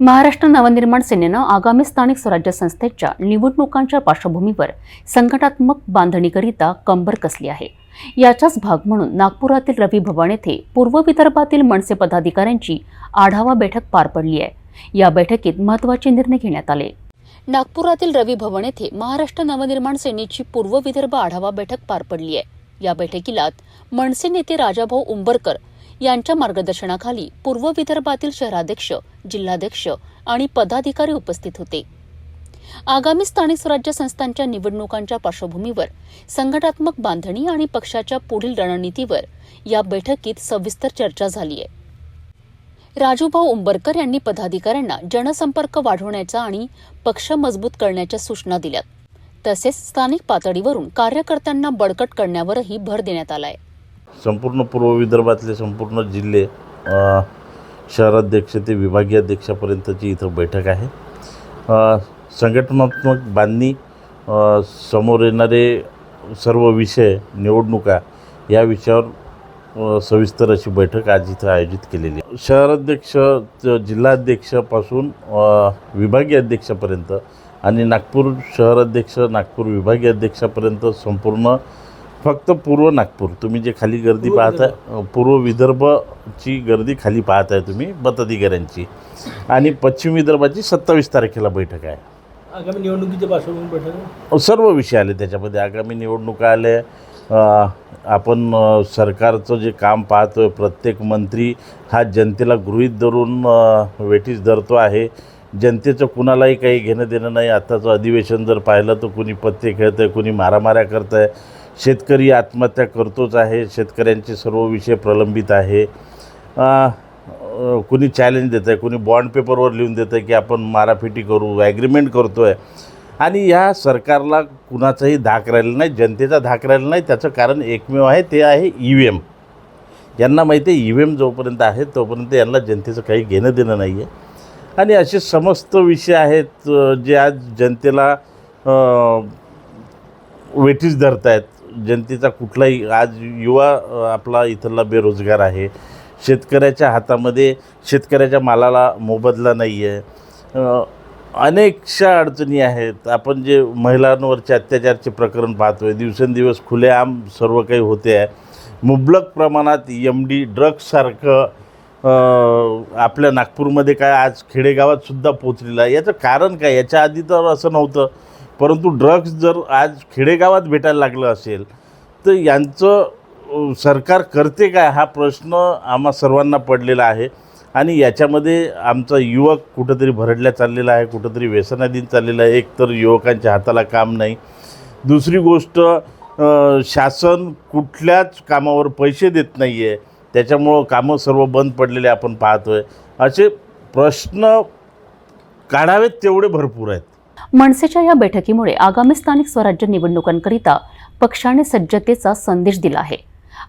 महाराष्ट्र नवनिर्माण सेनेनं आगामी स्थानिक स्वराज्य संस्थेच्या निवडणुकांच्या पार्श्वभूमीवर संघटनात्मक बांधणीकरिता कंबर कसली आहे? याचाच भाग म्हणून नागपुरातील रवी भवन येथे पूर्व विदर्भातील मनसे पदाधिकाऱ्यांची आढावा बैठक पार पडली आहे. या बैठकीत महत्त्वाचे निर्णय घेण्यात आले. नागपुरातील रवी भवन येथे महाराष्ट्र नवनिर्माण सेनेची पूर्व विदर्भ आढावा बैठक पार पडली आहे. या बैठकीला मनसे नेते राजाभाऊ उंबरकर यांच्या मार्गदर्शनाखाली पूर्व विदर्भातील शहराध्यक्ष जिल्हाध्यक्ष आणि पदाधिकारी उपस्थित होते. आगामी स्थानिक स्वराज्य संस्थांच्या निवडणुकांच्या पार्श्वभूमीवर संघटनात्मक बांधणी आणि पक्षाच्या पुढील रणनीतीवर या बैठकीत सविस्तर चर्चा झाली आहे. राजूभाऊ उंबरकर यांनी पदाधिकाऱ्यांना जनसंपर्क वाढवण्याचा आणि पक्ष मजबूत करण्याच्या सूचना दिल्यात. तसेच स्थानिक पातळीवरून कार्यकर्त्यांना बळकट करण्यावरही भर देण्यात आलाय संपूर्ण पूर्व विदर्भातले संपूर्ण जिल्हे शहराध्यक्ष ते विभागीय अध्यक्षापर्यंतची इथं बैठक आहे. संघटनात्मक बांधणी समोर येणारे सर्व विषय निवडणुका या विषयावर सविस्तर अशी बैठक आज इथं आयोजित केलेली आहे. शहराध्यक्ष जिल्हाध्यक्षापासून विभागीय अध्यक्षापर्यंत आणि नागपूर शहराध्यक्ष नागपूर विभागीय अध्यक्षापर्यंत संपूर्ण फक्त पूर्व नागपूर. तुम्ही जे खाली गर्दी अ, पूर्व विदर्भची गर्दी खाली पाहताय तुम्ही मताधिकाऱ्यांची. आणि पश्चिम विदर्भाची सत्तावीस तारखेला बैठक आहे. आगामी निवडणुकीच्या पार्श्वभूमी बैठक आहे. सर्व विषय आले त्याच्यामध्ये. आगामी निवडणुका आले अ, आपण सरकारचं जे काम पाहतोय प्रत्येक मंत्री हा जनतेला गृहीत धरून वेठीस धरतो आहे. जनतेचं कुणालाही काही घेणं देणं नाही. आत्ताचं अधिवेशन जर पाहिलं तर कुणी पत्ते खेळतं आहे कुणी मारामाऱ्या करतं आहे शेतकरी आत्महत्या करतोच आहे शेतकऱ्यांचे सर्व विषय प्रलंबित आहे. कुणी चॅलेंज देतं आहे कुणी बॉन्ड पेपरवर लिहून देतं आहे की आपण मारापिटी करू ॲग्रीमेंट करतो आहे आणि ह्या सरकारला कुणाचाही धाक राहिलं नाही जनतेचा धाक राहिला नाही. त्याचं कारण एकमेव आहे ते आहे ई व्ही एम यांना माहिती आहे ई व्ही एम जोपर्यंत आहे तोपर्यंत यांना जनतेचं काही घेणं देणं नाही आहे आणि असे समस्त विषय आहेत जे आज जनतेला वेठीस धरत आहेत जनतेचा कुठलाही आज युवा आपला इथला बेरोजगार आहे. शेतकऱ्याच्या हातामध्ये शेतकऱ्याच्या मालाला मोबदला नाही आहे अनेकशा अडचणी आहेत. आपण जे महिलांवरचे अत्याचारचे प्रकरण पाहतो आहे दिवसेंदिवस खुलेआम सर्व काही होते आहे. मुबलक प्रमाणात एम डी ड्रग्ससारखं आपल्या नागपूरमध्ये काय आज खेडेगावातसुद्धा पोचलेलं आहे. याचं कारण काय? याच्या आधी तर असं नव्हतं. परंतु ड्रग्स जर आज खेडेगावात भेटायला लागलं असेल तर यांचं सरकार करते काय? हा प्रश्न आम्हा सर्वांना पडलेला आहे. आणि याच्यामध्ये आमचा युवक कुठंतरी भरडल्या चाललेला आहे कुठंतरी व्यसनाधीन चाललेला आहे. एक तर युवकांच्या हाताला काम नाही. दुसरी गोष्ट शासन कुठल्याच कामावर पैसे देत नाही आहे त्याच्यामुळं कामं सर्व बंद पडलेले आपण पाहतो आहे असे प्रश्न काढावेत तेवढे भरपूर आहेत. मनसेच्या या बैठकीमुळे आगामी स्थानिक स्वराज्य निवडणुकांकरिता पक्षाने सज्जतेचा संदेश दिला आहे.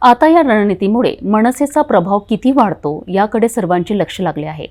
आता या रणनीतीमुळे मनसेचा प्रभाव किती वाढतो याकडे सर्वांचे लक्ष लागले आहे.